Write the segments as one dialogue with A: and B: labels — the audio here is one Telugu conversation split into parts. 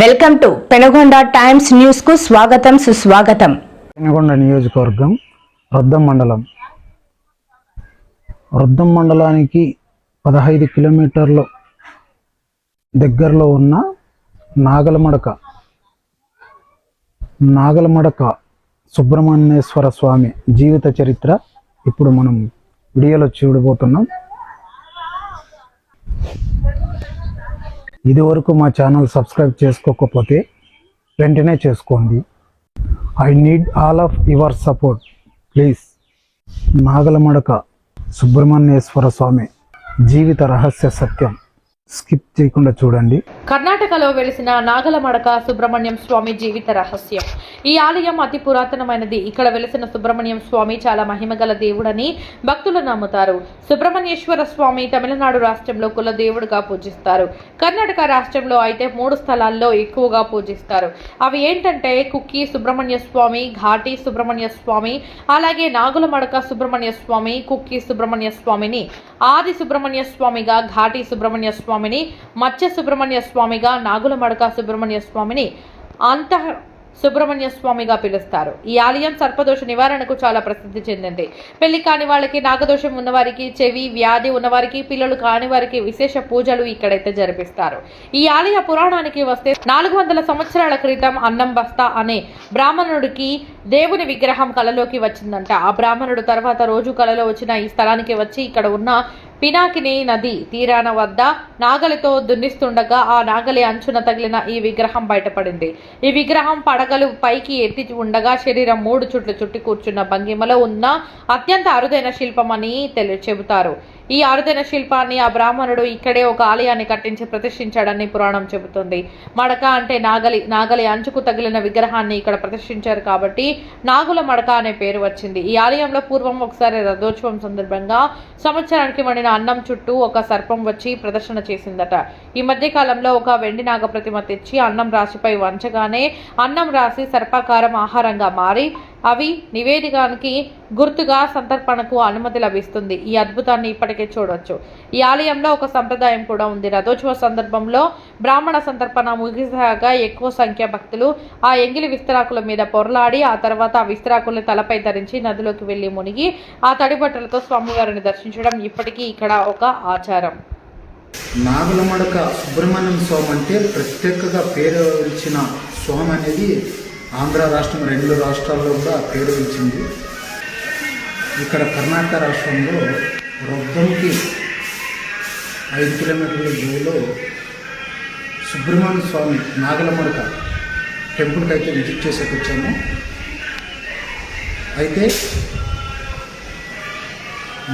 A: వెల్కమ్ టు పెనగొండ టైమ్స్ న్యూస్కు స్వాగతం సుస్వాగతం.
B: పెనుగొండ నియోజకవర్గం రొద్దం మండలం. రొద్దం మండలానికి పదహైదు కిలోమీటర్ల దగ్గరలో ఉన్న నాగలమడక నాగలమడక సుబ్రహ్మణ్యేశ్వర స్వామి జీవిత చరిత్ర ఇప్పుడు మనం వీడియోలో చూడబోతున్నాం. ఇదివరకు మా ఛానల్ సబ్స్క్రైబ్ చేసుకోకపోతే వెంటనే చేసుకోండి. I need all of your support. Please. Nagalamadaka Subrahmanyeswara Swamy జీవిత రహస్య సత్యం. స్కిప్ చేయకుండా చూడండి.
C: కర్ణాటకలో వెలిసిన నాగలమడక సుబ్రహ్మణ్యం స్వామి జీవిత రహస్యం. ఈ ఆలయం అతి పురాతనమైనది. ఇక్కడ వెలిసిన సుబ్రహ్మణ్యం స్వామి చాలా మహిమగల దేవుడని భక్తులు నమ్ముతారు. సుబ్రహ్మణ్యేశ్వర స్వామి తమిళనాడు రాష్ట్రంలో కుల దేవుడుగా పూజిస్తారు. కర్ణాటక రాష్ట్రంలో అయితే మూడు స్థలాల్లో ఎక్కువగా పూజిస్తారు. అవి ఏంటంటే కుక్కి సుబ్రహ్మణ్య స్వామి ఘాటి సుబ్రహ్మణ్య స్వామి అలాగే నాగులమడక సుబ్రహ్మణ్య స్వామి కుక్కి సుబ్రహ్మణ్య స్వామిని ఆది సుబ్రహ్మణ్య స్వామిగా ఘాటి సుబ్రహ్మణ్య స్వామిని మత్స్య సుబ్రహ్మణ్య స్వామిగా నాగుల మడక సుబ్రహ్మణ్య స్వామిని అంత సుబ్రహ్మణ్య స్వామిగా పిలుస్తారు. ఈ ఆలయం సర్పదోష నివారణకు చాలా ప్రసిద్ధి చెందింది. పెళ్ళి కాని వాళ్ళకి నాగదోషం ఉన్నవారికి చెవి వ్యాధి ఉన్నవారికి పిల్లలు కాని వారికి విశేష పూజలు ఇక్కడైతే జరిపిస్తారు. ఈ ఆలయ పురాణానికి వస్తే నాలుగు వందల సంవత్సరాల క్రితం అన్నం బస్తా అనే బ్రాహ్మణుడికి దేవుని విగ్రహం కలలోకి వచ్చిందంట. ఆ బ్రాహ్మణుడు తర్వాత రోజు కలలో వచ్చిన ఈ స్థలానికి వచ్చి ఇక్కడ ఉన్న పినాకిని నది తీరాన వద్ద నాగలితో దున్నిస్తుండగా ఆ నాగలి అంచున తగిలిన ఈ విగ్రహం బయటపడింది. ఈ విగ్రహం పడగలు పైకి ఎత్తి ఉండగా శరీరం మూడు చుట్లు చుట్టి కూర్చున్న భంగిమలో ఉన్న అత్యంత అరుదైన శిల్పమని తెలి చెబుతారు. ఈ అరుదైన శిల్పాన్ని ఆ బ్రాహ్మణుడు ఇక్కడే ఒక ఆలయాన్ని కట్టించి ప్రతిష్ఠించాడని పురాణం చెబుతుంది. మడక అంటే నాగలి నాగలి అంచుకు తగిలిన విగ్రహాన్ని ఇక్కడ ప్రతిష్ఠించారు కాబట్టి నాగుల మడక అనే పేరు వచ్చింది. ఈ ఆలయంలో పూర్వం ఒకసారి రథోత్సవం సందర్భంగా సంవత్సరానికి వండిన అన్నం చుట్టూ ఒక సర్పం వచ్చి ప్రదర్శన చేసిందట. ఈ మధ్య కాలంలో ఒక వెండి నాగ ప్రతిమ తెచ్చి అన్నం రాశిపై వంచగానే అన్నం రాసి సర్పాకారం ఆహారంగా మారి అవి నివేదికానికి గుర్తుగా సంతర్పణకు అనుమతి లభిస్తుంది. ఈ అద్భుతాన్ని ఇప్పటికే చూడవచ్చు ఈ ఆలయంలో ఒక సంప్రదాయం కూడా ఉంది. రథోత్సవ సందర్భంలో బ్రాహ్మణ సంతర్పణ ముగిసాగా ఎక్కువ సంఖ్య భక్తులు ఆ ఎంగిలి విస్తరాకుల మీద పొరలాడి ఆ తర్వాత ఆ విస్తరాకులను తలపై ధరించి నదిలోకి వెళ్ళి మునిగి ఆ తడిబట్టలతో స్వామివారిని దర్శించడం ఇప్పటికీ ఇక్కడ ఒక ఆచారం.
B: నాగులమడక సుబ్రహ్మణ్యం స్వామి అంటే ప్రత్యేకంగా పేరు ఇచ్చిన స్వామి అనేది ఆంధ్ర రాష్ట్రం రెండు రాష్ట్రాల్లో కూడా పేరు ఇచ్చింది ఇక్కడ కర్ణాటక రాష్ట్రంలో రొద్దంకి ఐదు కిలోమీటర్ల దూరంలో సుబ్రహ్మణ్య స్వామి నాగలమడక టెంపుల్కి అయితే విజిట్ చేసేకి వచ్చాము. అయితే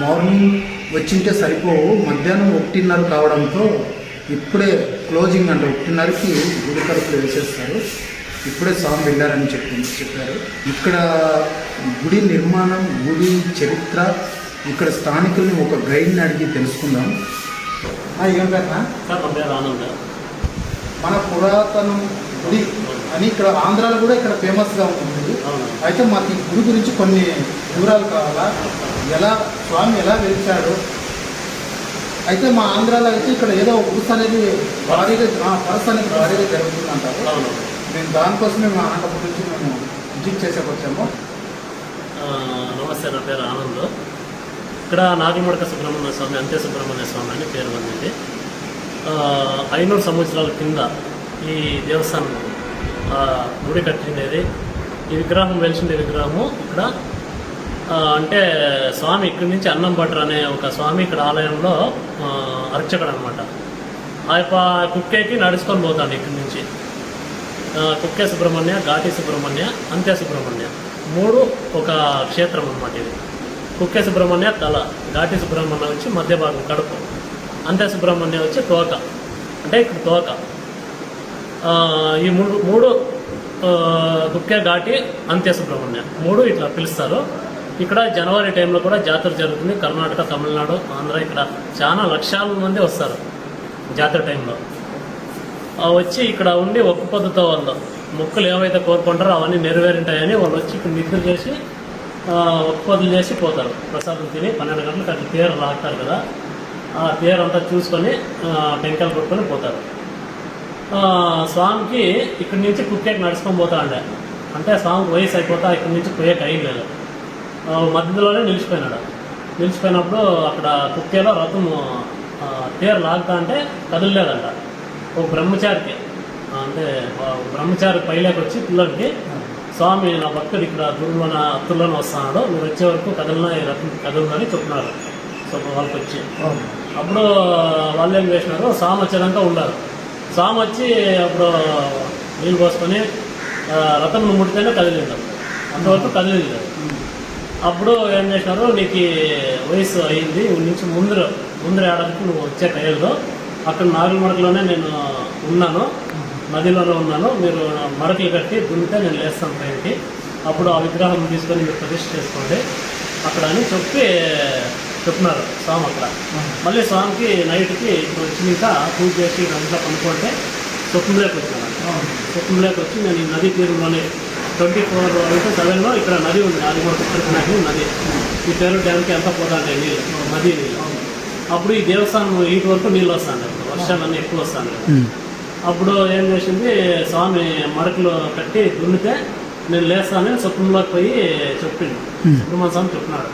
B: మార్నింగ్ వచ్చింటే సరిపోవు. మధ్యాహ్నం ఒకటిన్నర కావడంతో ఇప్పుడే క్లోజింగ్ అంటే ఒకటిన్నరకి గుడి తలుపులు వేసేస్తారు. ఇప్పుడే స్వామి వెళ్ళారని చెప్పి చెప్పారు. ఇక్కడ గుడి నిర్మాణం గుడి చరిత్ర ఇక్కడ స్థానికుల్ని ఒక గైడ్ని అడిగి తెలుసుకుందాం. ఆ, ఏం
D: పేరు
B: మన పురాతనం గుడి అని ఇక్కడ ఆంధ్రాలో కూడా ఇక్కడ ఫేమస్గా ఉంటుంది. అయితే మాకు ఈ గుడి గురించి కొన్ని వివరాలు కావాలా? ఎలా స్వామి ఎలా వెలిచాడు? అయితే మా ఆంధ్రాలో అయితే ఇక్కడ ఏదో ఉరుసు అనేది భారీగా పరస అనేది భారీగా జరుగుతుంది అంటారు మేము దానికోసమే మా అనంతపురం నుంచి మేము విజిట్ చేసేకి వచ్చాము.
D: నమస్తే నా పేరు ఆనంద్. ఇక్కడ నాగమడక సుబ్రహ్మణ్య స్వామి అంత్య సుబ్రహ్మణ్య స్వామి అని పేరు పొందింది ఐనూరు సంవత్సరాల కింద ఈ దేవస్థానం గుడి కట్టిండేది. ఈ విగ్రహం వెలిసిండే విగ్రహము ఇక్కడ అంటే స్వామి ఇక్కడి నుంచి అన్నం భట్టర్ అనే ఒక స్వామి ఇక్కడ ఆలయంలో అర్చకుడు అనమాట ఆ యొక్క కుక్కేకి నడుచుకొని పోతాడు ఇక్కడి నుంచి. కుక్కే సుబ్రహ్మణ్య ఘాటి సుబ్రహ్మణ్య అంత్య సుబ్రహ్మణ్య. మూడు ఒక క్షేత్రం అనమాట ఇది. కుక్కే సుబ్రహ్మణ్య తల ఘాటి సుబ్రహ్మణ్య వచ్చి మధ్య భాగం కడుపు. అంత్య సుబ్రహ్మణ్య వచ్చి తోక. అంటే ఇక్కడ తోక. ఈ మూడు మూడు కుక్కే ఘాటి అంత్య సుబ్రహ్మణ్య. మూడు ఇట్లా పిలుస్తారు. ఇక్కడ జనవరి టైంలో కూడా జాతర జరుగుతుంది. కర్ణాటక తమిళనాడు ఆంధ్ర ఇక్కడ చాలా లక్షల మంది వస్తారు జాతర టైంలో వచ్చి ఇక్కడ ఉండి ఒక్క పొద్దుతో వాళ్ళు మొక్కులు ఏవైతే కోరుకుంటారో అవన్నీ నెరవేరింటాయని వాళ్ళు వచ్చి ఇక్కడ నిద్ర చేసి ఒక్క పొద్దులు చేసి పోతారు. ప్రసాదం తిని పన్నెండు గంటలకు అక్కడ తీర లాగుతారు కదా. ఆ తేరు అంతా చూసుకొని టెంకాయలు కొట్టుకొని పోతారు. స్వామికి ఇక్కడి నుంచి కుక్కేకి నడుచుకొని పోతా ఉండే అంటే స్వామికి వయసు అయిపోతా ఇక్కడి నుంచి పోయేకి అయ్యి లేదు. మధ్యలోనే నిలిచిపోయినాడు. నిలిచిపోయినప్పుడు అక్కడ కుక్కేలో రథం తీర లాగుతా అంటే కదలలేదంట. ఒక బ్రహ్మచారికి అంటే బ్రహ్మచారి పైలోకి వచ్చి పిల్లలకి స్వామి నా భక్తుడు ఇక్కడ దూరంలోన అత్తుల్లోనే వస్తున్నాడు మీరు వచ్చే వరకు రథం కదలనని చెప్తున్నారు సో వాళ్ళకి వచ్చి. అప్పుడు వాళ్ళు ఏం చేసినారు స్వామి వచ్చేదాకా ఉండారు స్వామి వచ్చి అప్పుడు నీళ్ళు పోసుకొని ఆ, రథం ముడితేనే కదిలింటారు అంతవరకు కదిలింది. అప్పుడు ఏం చేసినారు నీకు వయసు అయింది నుంచి ముందర ముందర ఏడాదికి నువ్వు వచ్చే టైంలో అక్కడ నాలుగు మడకలోనే నేను ఉన్నాను. నదిలోనే ఉన్నాను. మీరు మడకలు కట్టి దున్నితే నేను లేస్తాను పైకి అప్పుడు ఆ విగ్రహం తీసుకొని మీరు ప్రతిష్ఠ చేసుకోండి. అక్కడ అని చెప్పి చెప్పినారు స్వామి అక్కడ. మళ్ళీ స్వామికి నైట్కి ఇప్పుడు వచ్చినాక పూజ చేసి అంతా కనుక్కుంటే స్వప్నంలోకి వచ్చినాను. స్వప్నంలోకి వచ్చి నేను ఈ నది తీరులోనే ట్వంటీ ఫోర్ అంటే సెవెన్లో ఇక్కడ నది ఉంది. అది కూడా నది. ఈ పేరు డ్యామ్కి ఎంత పోతాంటాయి నీళ్ళు. నది నీళ్ళు. అప్పుడు ఈ దేవస్థానం ఇటు వరకు నీళ్ళు వస్తాయి వర్షాలన్నీ ఎక్కువ వస్తాయి అప్పుడు ఏం చేసింది స్వామి మడకలు కట్టి దున్నితే నేను లేస్తానని స్వప్నంలోకి పోయి చెప్పిండు. సుబ్రహ్మణ్య స్వామి చెప్పినాడు.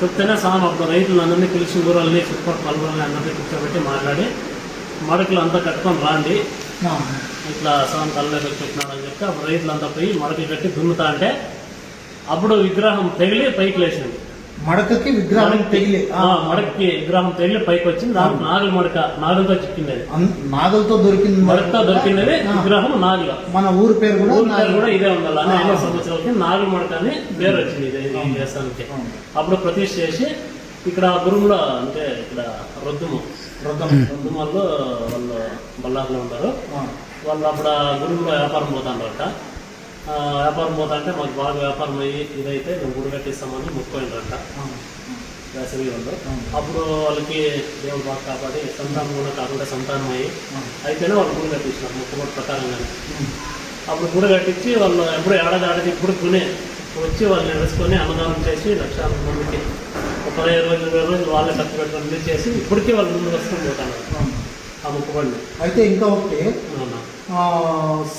D: చెప్తేనే స్వామి అప్పుడు రైతులు అందరినీ పిలిచి ఊరల్ని చుట్టుపక్కల పలువురిని అందరినీ కూర్చోబెట్టి మాట్లాడి మడకలు అంతా కట్టుకొని రాండి. ఇట్లా స్వామి కళ్ళలోకి చెప్పినాడు అని చెప్తే అప్పుడు రైతులు అంతా పోయి మడకలు కట్టి దున్నుతా అంటే అప్పుడు విగ్రహం తెగిలి పైకి లేచింది.
B: మడకకి విగ్రహం తెగిలి
D: ఆ, మడక్కి విగ్రహం తెగిలి పైకి వచ్చింది దానికి నాగుల మడక నాగులతో చిక్కింది అది
B: అన్- నాగలతో దొరికింది
D: మడకతో దొరికినది
B: ఆ.
D: విగ్రహం నాగుల.
B: మన ఊరు పేరు కూడా
D: ఊరి పేరు కూడా ఇదే ఉండాలి. ఎన్నో సంవత్సరాలకి నాగుల మడక అని పేరు వచ్చింది ఇది. దేశానికి. అప్పుడు ప్రతిష్ఠ చేసి ఇక్కడ గురుములో అంటే ఇక్కడ రొద్దుము.
B: రథం
D: రొద్దుమల్లో వాళ్ళు బళ్ళార్లో ఉన్నారు
B: ఆ.
D: వాళ్ళు అప్పుడు ఆ గురువులో వ్యాపారం పోతాండ్రట ఆ, వ్యాపారం పోతా అంటే మాకు బాగా వ్యాపారం అయ్యి ఇదైతే మేము గుడి కట్టిస్తామని ముక్కోయిండ్రట
B: ఆ.
D: వేసవి వాళ్ళు
B: అవును.
D: అప్పుడు వాళ్ళకి దేవుడు బాగా కాపాడి సంతానం కూడా కాకుండా సంతానం అయ్యి. అయితేనే వాళ్ళు గుడి కట్టించినారు ముక్కుబడి ప్రకారంగానే
B: ఉమ్.
D: అప్పుడు గుడి కట్టించి వాళ్ళు ఎప్పుడు ఏడాది ఏడాది ఇప్పుడు కొనే వచ్చి వాళ్ళని నిలుచుకొని అన్నదానం చేసి లక్ష మందికి ఒక పదిహేను రోజులు ఇరవై రోజులు వాళ్ళే ఖర్చు పెట్టుకొని చేసి ఇప్పటికీ వాళ్ళు ముందు వస్తూ పోతాను
B: ఆ.
D: ముక్కుబడిని
B: అయితే ఇంకా ఒకటి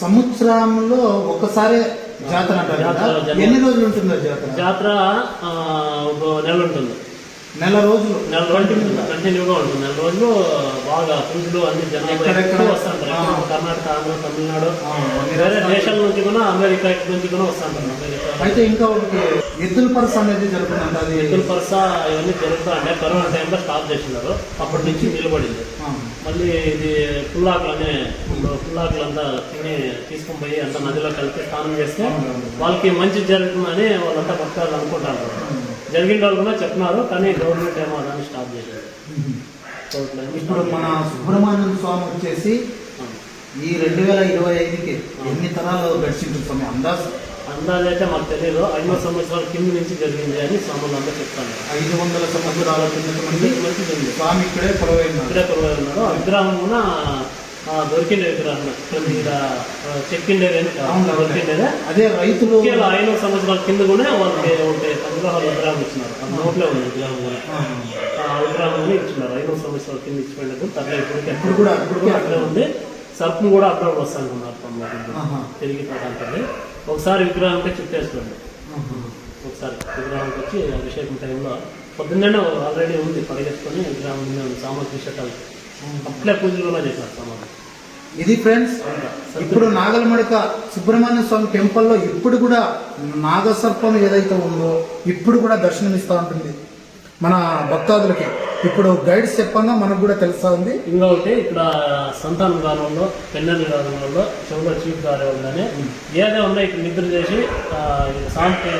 B: సంవత్సరంలో ఒకసారి జాతర అంటారు ఎన్ని రోజులు ఉంటుందో జాతర?
D: జాతర ఒక నెల ఉంటుంది.
B: నెల రోజులు.
D: నెల రోజులు కంటిన్యూగా ఉంటుంది. నెల రోజులు బాగా పూజలు అన్ని జనాలు వస్తుంటారు. ఎక్కువ కర్ణాటక ఆంధ్ర తమిళనాడు. వేరే. దేశాల నుంచి కూడా అమెరికా ఇటు నుంచి కూడా వస్తుంటారు అమెరికా.
B: అయితే ఇంకా ఒకటి ఎద్దుల పరస అనేది జరుగుతుందంట. అది
D: ఎద్దుల పరస ఇవన్నీ జరుగుతా అంటే కరోనా టైంలో స్టాప్ చేసినారు. అప్పటి నుంచి నిలబడింది. మళ్ళీ ఇది పుల్లాకులు అనే పుల్లాకులు అంతా తిని తీసుకొని పోయి అంత నదిలో కలిపి స్నానం చేస్తే వాళ్ళకి మంచి జరుగుతుందని వాళ్ళంతా భక్తాలు అనుకుంటారు జరిగిన వాళ్ళు కూడా చెప్తున్నారు కానీ గవర్నమెంట్ ఏమో దాన్ని స్టాప్ చేశారు
B: ఇప్పుడు మన సుబ్రహ్మణ్యం స్వామి వచ్చేసి ఈ రెండు వేల ఇరవై ఐదుకి ఎన్ని తరాలు గడిచింటుంది స్వామి? అందాజు?
D: అందాజు అయితే మాకు తెలియదు ఐదు సంవత్సరాల కింద నుంచి జరిగింది అని స్వాములు అంతా చెప్తాను
B: ఐదు వందల సంవత్సరాల
D: మంచిది ఉంది
B: స్వామి ఇక్కడే పొడవైనాడు
D: ఇక్కడే కొలువై ఉన్నారు. ఆ విగ్రహం ఇక్కడ. దొరికిండేదే.
B: అదే రైతులు
D: ముఖ్యంగా ఐదు సంవత్సరాల కింద కూడా వాళ్ళకి విగ్రహం ఇచ్చినారు. ఆ నోట్లో ఉంది విగ్రహం కూడా.
B: ఆ,
D: విగ్రహం ఇచ్చినారు. ఐదు సంవత్సరాల కింద ఇప్పటికి
B: ఇప్పుడు కూడా- కూడా
D: అక్కడే ఉంది సర్పం కూడా వస్తానుకున్నారు పనులు
B: ఆహా.
D: తిరిగిపోతాంటుంది ఒకసారి విగ్రహం అంటే చుట్టేసుకోండి. ఒకసారి విగ్రహానికి వచ్చి అభిషేకం టైంలో పొద్దున్నే ఆల్రెడీ ఉంది. పడగేసుకొని విగ్రహం ఉంది సామాగ్రి షట్టాలు అట్లే పూజలు కూడా చేశారు సామాగ్రి
B: ఇది ఫ్రెండ్స్ ఇప్పుడు నాగలమడక సుబ్రహ్మణ్య స్వామి టెంపుల్లో ఇప్పుడు కూడా నాగసర్పం ఏదైతే ఉందో ఇప్పుడు కూడా దర్శనమిస్తూ ఉంటుంది. మన భక్తాదులకి. ఇప్పుడు గైడ్స్ చెప్పంగా మనకు కూడా తెలుస్తా ఉంది.
D: ఇంకొకటి ఇక్కడ సంతానం గానంలో పెన్నెల్లి గానంలో చెవులో చీప్ గారే ఉందని. ఏదే ఉన్నా ఇక్కడ నిద్ర చేసి సాంకి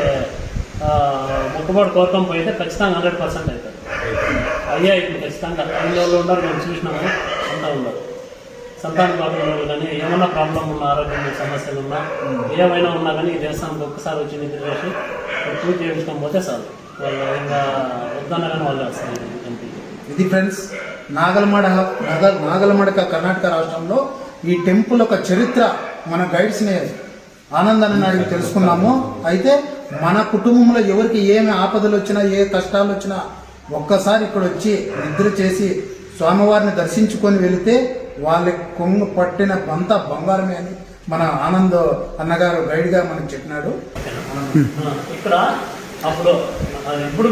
D: మొక్కబాటు కోరకం పోయితే ఖచ్చితంగా హండ్రెడ్ పర్సెంట్ అవుతుంది అయ్యా ఇప్పుడు ఖచ్చితంగా అన్ని ఉన్నారు? మేము చూసినాము. అంతా ఉన్నారు. సంతాన కాకుండా కానీ ఏమన్నా ప్రాబ్లం ఉన్నా ఆరోగ్యం సమస్యలు ఉన్నా ఏమైనా ఉన్నా కానీ ఈ దేశానికి ఒక్కసారి వచ్చి నిద్ర చేసి పూజ చేయించుకొని పోతే చాలు. వాళ్ళు ఇంకా వద్దన్నా కానీ వాళ్ళు వస్తారు
B: ఇది ఫ్రెండ్స్ నాగలమడ నాగ నాగలమడక కర్ణాటక రాష్ట్రంలో ఈ టెంపుల్ యొక్క చరిత్ర మన గైడ్స్ని ఆనందాన్ని అడిగి తెలుసుకున్నాము. అయితే మన కుటుంబంలో ఎవరికి ఏమి ఆపదలు వచ్చినా ఏ కష్టాలు వచ్చినా ఒక్కసారి ఇక్కడ వచ్చి నిద్ర చేసి స్వామివారిని దర్శించుకొని వెళితే వాళ్ళకి కొంగు పట్టిన అంతా బంగారమే అని మన ఆనంద్ అన్నగారు గైడ్గా మనకు చెప్పినాడు.
D: ఇక్కడ అప్పుడు ఇప్పుడు.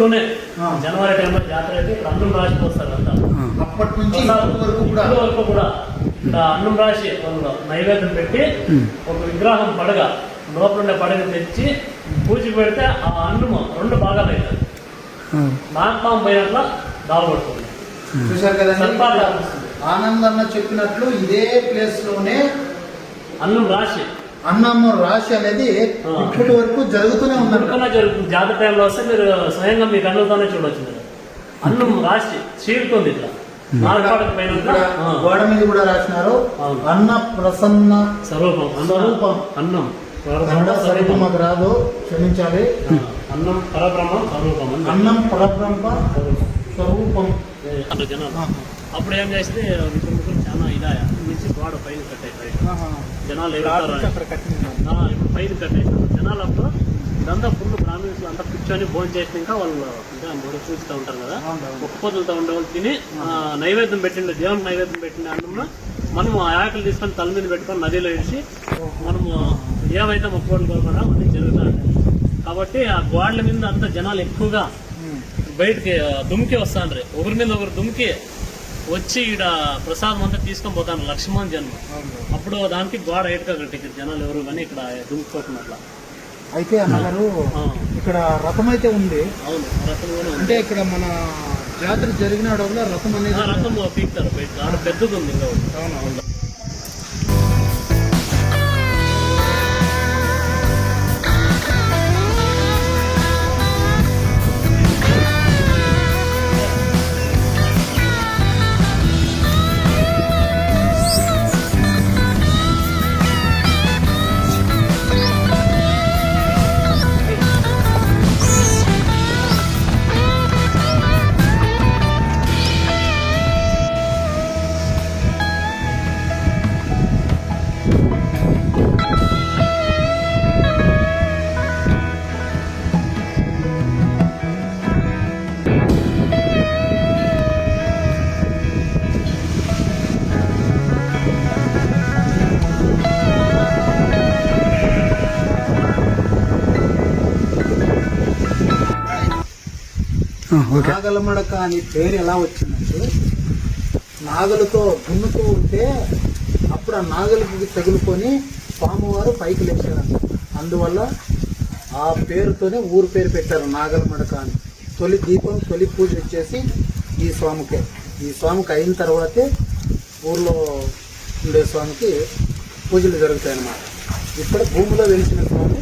D: జనవరి టైంలో జాతర అయితే ఇక్కడ అన్నం రాసి పోస్తారు అంతా.
B: అప్పటి నుంచి వరకు కూడా.
D: వరకు కూడా ఇక్కడ అన్నం రాసి వాళ్ళు నైవేద్యం పెట్టి ఒక విగ్రహం పడగ లోపల ఉండే పడగ తెచ్చి పూజ పెడితే ఆ అన్నము రెండు భాగాలు అవుతుంది నాగపాం పోయినట్ల దావబడుతుంది
B: చూశారు కదండి?
D: సర్పాలు వస్తుంది.
B: ఆనంద్ అన్న చెప్పినట్లు ఇదే ప్లేస్లోనే
D: అన్నం రాసి
B: అన్నమ్మ రాశి అనేది. ఇప్పటి వరకు జరుగుతూనే
D: ఉడకన జరుగుతుంది. జాతర టైంలో వస్తే మీరు స్వయంగా మీ కన్నులతోనే చూడొచ్చు మీరు. అన్నం రాసి చీరుతుంది ఇట్లా.
B: గోడ మీద కూడా రాసినారు. అన్న ప్రసన్న
D: స్వరూపం. అన్నం.
B: స్వరూపం.
D: అన్నం.
B: కన్నడ స్వరూపం మాకు రాదు. క్షమించాలి.
D: అన్నం పరబ్రహ్మం స్వరూపం అన్నం
B: పరబ్రహ్మ స్వరూపం.
D: అట్లా జనాలు. అప్పుడు ఏం చేస్తే ముగ్గురు ముగ్గురు చాలా ఇదా నుంచి గోడ పైన కట్టాయి పైన. జనాలు ఇప్పుడు పైన కట్టేసారు జనాలు అప్పుడు ఇదంతా ఫుల్ బ్రాహ్మణులు అంతా కూర్చొని భోజనం చేసినాక వాళ్ళు ఇంకా మూడు చూస్తూ ఉంటారు కదా. ఒక్క పొద్దులతో ఉండే వాళ్ళు తిని నైవేద్యం పెట్టిండే దేవునికి నైవేద్యం పెట్టిండే అన్నంలో మనము ఆ ఆకలి తీసుకొని తల మీద పెట్టుకొని నదిలో వేసి మనము ఏవైతే మొక్కుబడులు కోరుకున్నా అన్నీ జరుగుతూ ఉంటాయి. కాబట్టి ఆ గోడల మీద అంత జనాలు ఎక్కువగా. బయటికి దుమికి వస్తాండ్రి ఒకరి మీద ఒకరు దుమికి వచ్చి ఈడ ప్రసాదం అంతా తీసుకొని పోతాను లక్ష్మణ్ జన్మ
B: అవును.
D: అప్పుడు దానికి గోడ ఏటుగా కట్టి జనాలు ఎవరు కానీ ఇక్కడ దుముకోకున్నట్ల
B: అయితే అన్నగారు ఇక్కడ రథం అయితే ఉంది
D: అవును రథం కూడా.
B: అంటే ఇక్కడ మన జాతర జరిగిన రథం అనేది
D: రథం పీకుతారు బయట పెద్దది ఉంది ఇంకా ఒకటి.
B: అవునవును. నాగలమడక అనే పేరు ఎలా వచ్చిందంటే నాగలతో దున్నుతూ ఉంటే అప్పుడు ఆ నాగలికి తగులుకొని స్వామివారు పైకి లేచారంట. అందువల్ల ఆ పేరుతోనే ఊరు పేరు పెట్టారు నాగలమడక అని తొలి దీపం తొలి పూజ వచ్చేసి ఈ స్వామికే. ఈ స్వామికి అయిన తర్వాతే ఊర్లో ఉండే స్వామికి పూజలు జరుగుతాయి అన్నమాట ఇక్కడ భూమిలో వెలిసిన స్వామి